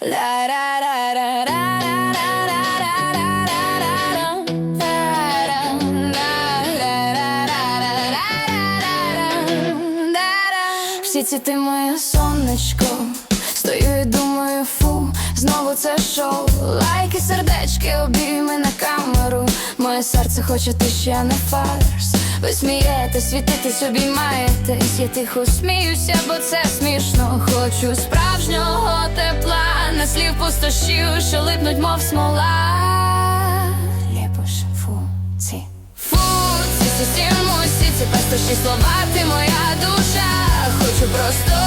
Всі ці ти моє сонечко, стою і думаю, фу, знову це шоу, лайки, сердечки, обійми на камеру. Моє серце хоче ти ще не фарс. Ви смієтесь, світитесь, обіймаєтесь, я тихо сміюся, бо це смішно. Хочу справжнього не слів пустощів, що липнуть, мов смола. Ліпош, фу, ці. Фу, ці ці пестощі слова, ти моя душа. Хочу просто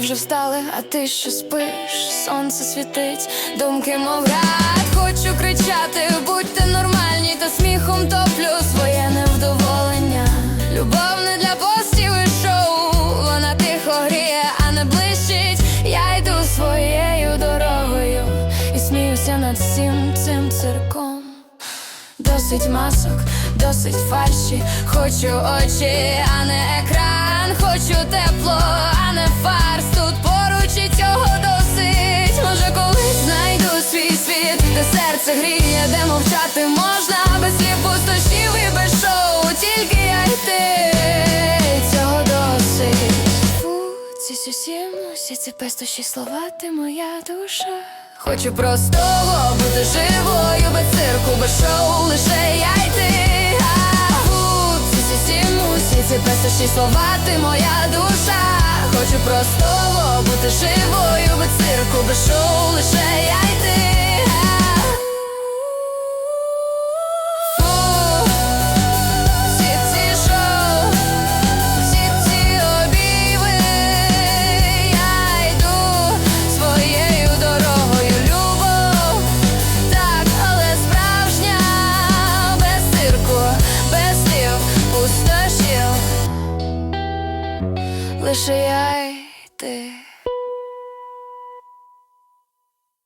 вже встали, а ти що спиш? Сонце світить, думки мов град Хочу кричати, будьте нормальні, та сміхом топлю своє невдоволення. Любов не для постів і шоу, вона тихо гріє, а не блищить. Я йду своєю дорогою і сміюся над всім цим цирком. Досить масок, досить фальші, хочу очі, а не екран, хочу тепло, серце гріє, де мовчати можна, без слів пустощів і без шоу, тільки я й ти цього досить. Фу, ці сюсі мусі, ці пестощі слова, ти моя душа. Хочу просто бути живою, без цирку, без шоу, лише я й ти. Ці пестощі слова, ти моя душа. Хочу просто бути живою, без цирку, без шоу, лише я лише я й ти.